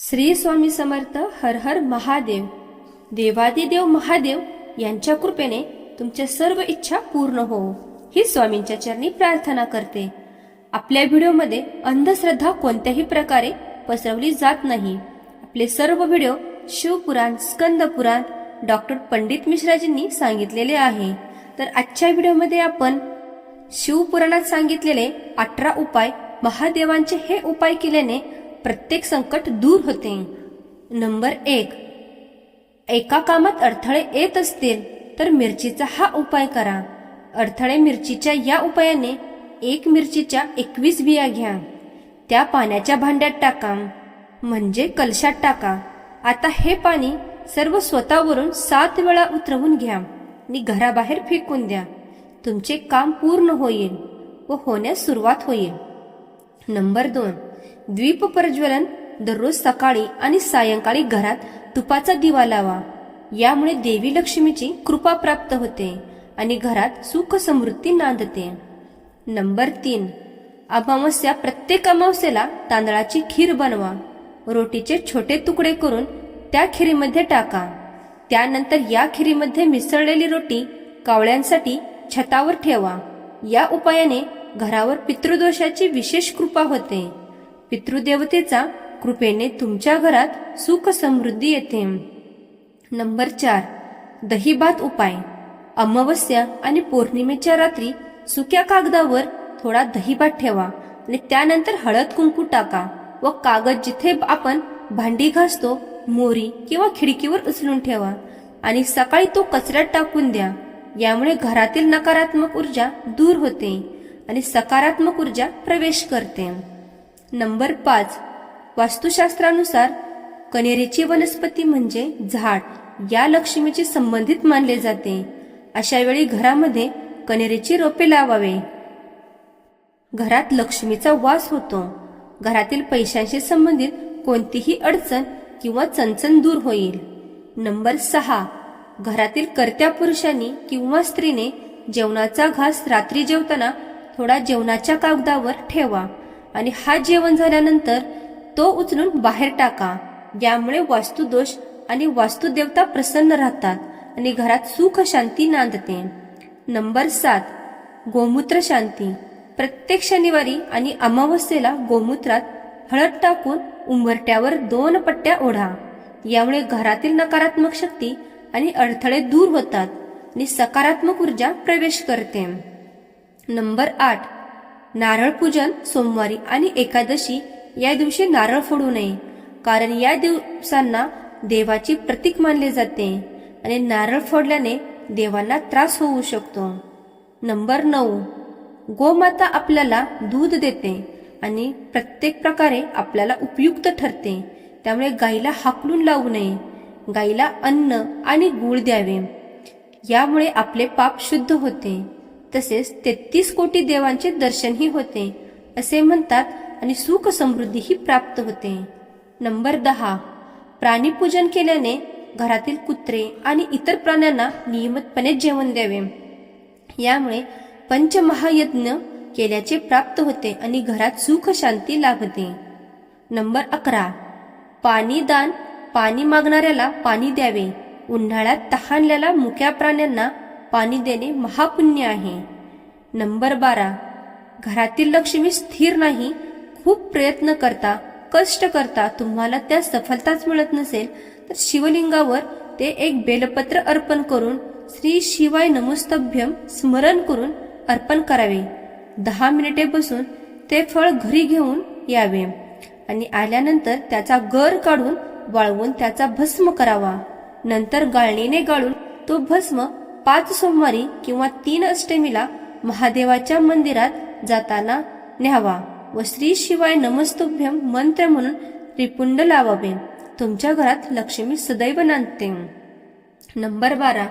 श्री स्वामी समर्थ हर हर महादेव. देवादिदेव महादेव यांच्या कृपेने तुमच्या सर्व इच्छा पूर्ण हो. ही स्वामींच्या चरणी प्रार्थना करते. आपल्या व्हिडिओमध्ये अंधश्रद्धा कोणत्याही प्रकारे पसरवली जात नाही. आपले सर्व व्हिडिओ शिवपुराण स्कंद पुराण डॉक्टर पंडित मिश्राजींनी सांगितलेले आहे. तर आजच्या व्हिडिओमध्ये आपण शिवपुराणात सांगितलेले अठरा उपाय महादेवांचे हे उपाय केल्याने प्रत्येक संकट दूर होते. नंबर एक एका कामात अडथळे येत असतील तर मिरचीचा हा उपाय करा. अडथळे मिरचीच्या या उपायाने एक मिरचीच्या एकवीस बिया घ्या. त्या पाण्याच्या भांड्यात टाका. म्हणजे कलशात टाका. आता हे पाणी सर्व स्वतःवरून सात वेळा उतरवून घ्या. आणि घराबाहेर फेकून द्या. तुमचे काम पूर्ण होईल व होण्यास सुरुवात होईल. नंबर दोन द्वीप प्रज्वलन दररोज सकाळी आणि सायंकाळी घरात तुपाचा दिवा लावा. यामुळे देवी लक्ष्मीची कृपा प्राप्त होते आणि घरात सुख समृद्धी नांदते. नंबर तीन. अमावस्या प्रत्येक अमावस्येला तांदळाची खीर बनवा. रोटीचे छोटे तुकडे करून त्या खिरीमध्ये टाका. त्यानंतर या खिरीमध्ये मिसळलेली रोटी कावळ्यांसाठी छतावर ठेवा. या उपायाने घरावर पितृदोषाची विशेष कृपा होते. पितृदेवतेचा कृपेने तुमच्या घरात सुख समृद्धी येते. नंबर चार. दहीभात उपाय. अमावस्या आणि पौर्णिमेच्या रात्री सुक्या कागदावर थोडा दहीभात ठेवा आणि त्यानंतर हळद कुंकू टाका व कागद जिथे आपण भांडी घासतो मोरी किंवा खिडकीवर उचलून ठेवा आणि सकाळी तो कचऱ्यात टाकून द्या. यामुळे घरातील नकारात्मक ऊर्जा दूर होते आणि सकारात्मक ऊर्जा प्रवेश करते. नंबर पाच. वास्तुशास्त्रानुसार कनेरीची वनस्पती म्हणजे झाड. या लक्ष्मीचे संबंधित मानले जाते. अशा वेळी घरामध्ये कनेरीची रोपे लावावे. घरात लक्ष्मीचा वास होतो. घरातील पैशांशी संबंधित कोणतीही अडचण किंवा चणचण दूर होईल. नंबर सहा. घरातील कर्त्या पुरुषांनी किंवा स्त्रीने जेवणाचा घास रात्री जेवताना थोडा जेवणाच्या कागदावर ठेवा. आणि हा जेवण झाल्यानंतर तो उचलून बाहेर टाका. यामुळे वास्तुदोष आणि वास्तुदेवता प्रसन्न राहतात आणि घरात सुख शांती नांदते. नंबर सात गोमूत्र शांती. प्रत्येक शनिवारी आणि अमावस्येला गोमूत्रात हळद टाकून उंबरट्यावर दोन पट्ट्या ओढा. यामुळे घरातील नकारात्मक शक्ती आणि अडथळे दूर होतात आणि सकारात्मक ऊर्जा प्रवेश करते. नंबर आठ नारळ पूजन सोमवारी आणि एकादशी या दिवशी नारळ फोडू नये. कारण या दिवसांना देवाची प्रतीक मानले जाते आणि नारळ फोडल्याने देवांना त्रास होऊ शकतो. नंबर नऊ. गोमाता आपल्याला दूध देते आणि प्रत्येक प्रकारे आपल्याला उपयुक्त ठरते. त्यामुळे गाईला हाकलून लावू नये. गाईला अन्न आणि गुळ द्यावे. यामुळे आपले पाप शुद्ध होते. तसेच तेहतीस कोटी देवांचे दर्शनही होते असे म्हणतात आणि सुख समृद्धीही प्राप्त होते. नंबर दहा. प्राणीपूजन केल्याने घरातील कुत्रे आणि इतर प्राण्यांना नियमितपणे जेवण द्यावे. यामुळे पंचमहायज्ञ केल्याचे प्राप्त होते आणि घरात सुख शांती लाभते. नंबर अकरा. पाणी दान पाणी मागणाऱ्याला पाणी द्यावे. उन्हाळ्यात तहानलेल्या मुक्या प्राण्यांना पाणी देणे महापुण्य आहे. नंबर बारा. घरातील लक्ष्मी स्थिर नाही. खूप प्रयत्न करता कष्ट करता तुम्हाला त्या सफलताच मिळत नसेल तर शिवलिंगावर ते एक बेलपत्र अर्पण करून श्री शिवाय नमस्तभ्यम स्मरण करून अर्पण करावे. दहा मिनिटे बसून ते फळ घरी घेऊन यावे आणि आल्यानंतर त्याचा गर काढून वाळवून त्याचा भस्म करावा. नंतर गाळणीने गाळून तो भस्म पाच सोमवारी किंवा तीन अष्टमीला महादेवाच्या मंदिरात जाताना न्यावा व श्री शिवाय नमस्तुभ्यम मंत्र म्हणून त्रिपुंड लावावे. तुमच्या घरात लक्ष्मी सदैव नांदते. नंबर बारा.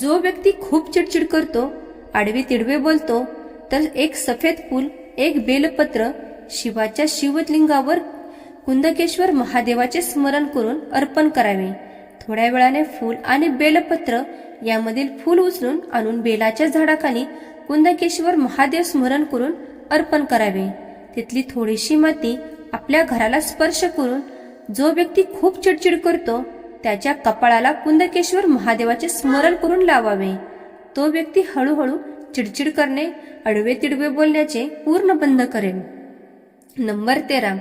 जो व्यक्ती खूप चिडचिड करतो आडवे तिडवे बोलतो तर एक सफेद फूल एक बेलपत्र शिवाच्या शिवलिंगावर कुंदकेश्वर महादेवाचे स्मरण करून अर्पण करावे. थोड्या वेळाने फूल आणि बेलपत्र यामधील फूल उचलून आणून बेलाच्या झाडाखाली कुंदकेश्वर महादेव स्मरण करून अर्पण करावे. तिथली थोडीशी माती आपल्या घराला स्पर्श करून जो व्यक्ती खूप चिडचिड करतो त्याच्या कपाळाला कुंदकेश्वर महादेवाचे स्मरण करून लावावे. तो व्यक्ती हळूहळू चिडचिड करणे अडवे तिडवे बोलण्याचे पूर्ण बंद करेल. नंबर तेरा.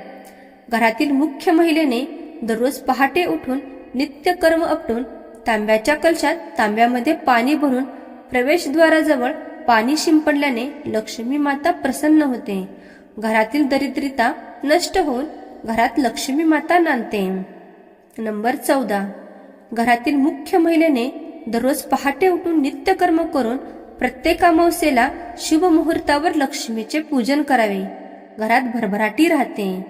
घरातील मुख्य महिलेने दररोज पहाटे उठून नित्य कर्म अपटून तांब्याच्या कलशात तांब्यामध्ये पाणी भरून प्रवेशद्वाराजवळ पाणी शिंपडल्याने लक्ष्मी माता प्रसन्न होते. घरातील दरिद्रता नष्ट होऊन घरात लक्ष्मी माता नांदते. नंबर चौदा. घरातील मुख्य महिलेने दररोज पहाटे उठून नित्यकर्म करून प्रत्येक अमावस्येला शुभ मुहूर्तावर लक्ष्मीचे पूजन करावे. घरात भरभराटी राहते.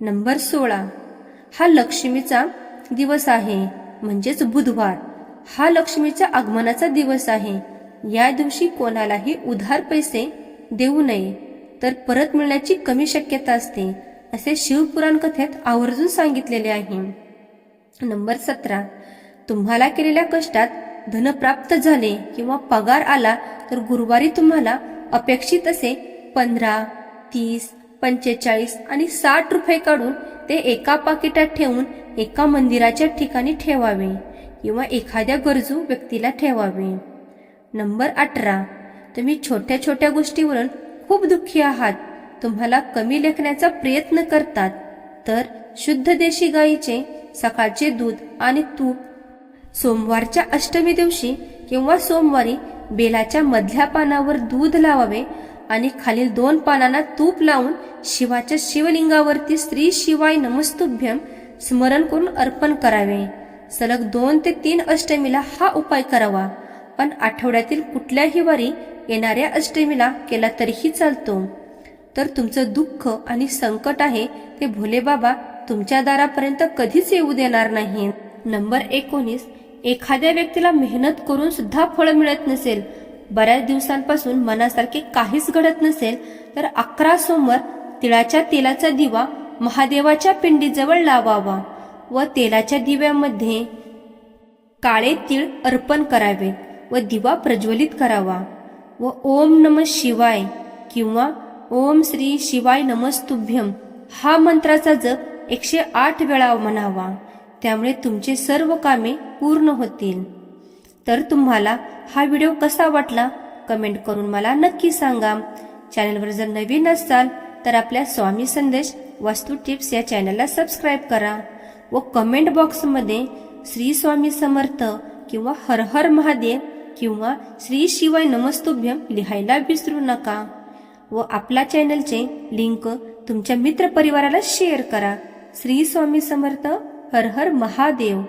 नंबर सोळा. हा लक्ष्मीचा दिवस आहे. म्हणजेच बुधवार. हा लक्ष्मीच्या आगमनाचा दिवस आहे. या दिवशी कोणालाही उधार पैसे देऊ नये. तर परत मिळण्याची कमी शक्यता असते असे शिवपुराण कथेत आवर्जून सांगितलेले आहे. नंबर सतरा. तुम्हाला केलेल्या कष्टात धन प्राप्त झाले किंवा पगार आला तर गुरुवारी तुम्हाला अपेक्षित असे पंधरा तीस पंचेचाळीस आणि साठ रुपये काढून ते एका पाकिटात ठेवून एका मंदिराच्या ठिकाणी ठेवावे किंवा एखाद्या गरजू व्यक्तीला ठेवावे. नंबर अठरा. तुम्ही छोट्या छोट्या गोष्टीवरून खूप दुःखी आहात. तुम्हाला कमी लेखण्याचा प्रयत्न करतात. तर शुद्ध देशी गाईचे सकाळचे दूध आणि तूप सोमवारच्या अष्टमी दिवशी किंवा सोमवारी बेलाच्या मधल्या पानावर दूध लावावे आणि खालील दोन पानांना तूप लावून शिवाच्या शिवलिंगावरती स्त्री शिवाय नमस्तुभ्यम स्मरण करून अर्पण करावे. सलग दोन ते तीन अष्टमीला हा उपाय करावा. पण आठवड्यातील कुठल्याही वारी येणाऱ्या अष्टमीला केला तरीही चालतो. तर तुमचं दुःख आणि संकट आहे ते भोले बाबा तुमच्या दारापर्यंत कधीच येऊ देणार नाही. नंबर एकोणीस. एखाद्या व्यक्तीला मेहनत करून सुद्धा फळ मिळत नसेल बऱ्याच दिवसांपासून मनासारखे काहीच घडत नसेल तर अकरा सोमवार तिळाच्या तेलाचा दिवा महादेवाच्या पिंडीजवळ लावावा व तेलाच्या दिव्यामध्ये काळे तीळ अर्पण करावे व दिवा प्रज्वलित करावा. व ओम नम शिवाय किंवा ओम श्री शिवाय नमस्तुभ्यम हा मंत्राचा जप एकशे आठ वेळा म्हणावा. त्यामुळे तुमचे सर्व कामे पूर्ण होतील. तर तुम्हाला हा व्हिडिओ कसा वाटला? कमेंट करून मला नक्की सांगा. चॅनलवर जर नवीन असाल तर आपल्या स्वामी संदेश वास्तू टिप्स या चॅनलला सबस्क्राईब करा व कमेंट बॉक्समध्ये श्री स्वामी समर्थ किंवा हर हर महादेव किंवा श्री शिवाय नमस्तुभ्यम लिहायला विसरू नका. व आपल्या चॅनलचे लिंक तुमच्या मित्रपरिवाराला शेअर करा. श्री स्वामी समर्थ हर हर महादेव.